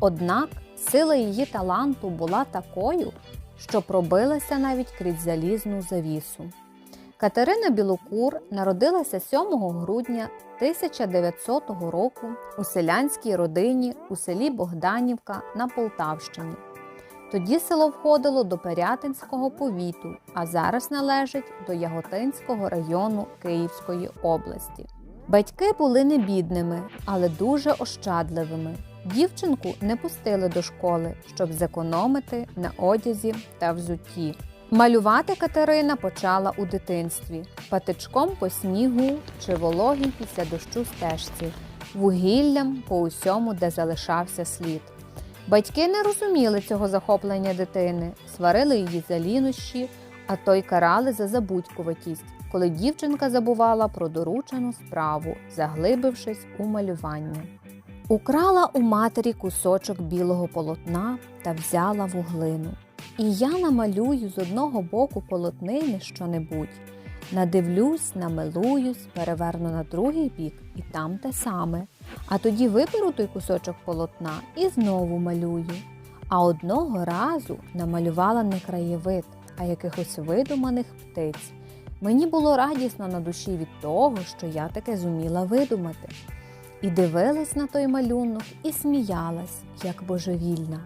Однак сила її таланту була такою, що пробилася навіть крізь залізну завісу. Катерина Білокур народилася 7 грудня 1900 року у селянській родині у селі Богданівка на Полтавщині. Тоді село входило до Пирятинського повіту, а зараз належить до Яготинського району Київської області. Батьки були не бідними, але дуже ощадливими. Дівчинку не пустили до школи, щоб зекономити на одязі та взутті. Малювати Катерина почала у дитинстві патичком по снігу чи вологій після дощу стежці, вугіллям по усьому, де залишався слід. Батьки не розуміли цього захоплення дитини, сварили її за лінощі, а то й карали за забудькуватість, коли дівчинка забувала про доручену справу, заглибившись у малювання. Украла у матері кусочок білого полотна та взяла вуглину. І я намалюю з одного боку полотнини що-небудь. Надивлюсь, намилуюсь, переверну на другий бік і там те саме. А тоді виберу той кусочок полотна і знову малюю. А одного разу намалювала не краєвид, а якихось видуманих птиць. Мені було радісно на душі від того, що я таке зуміла видумати. І дивилась на той малюнок і сміялась, як божевільна.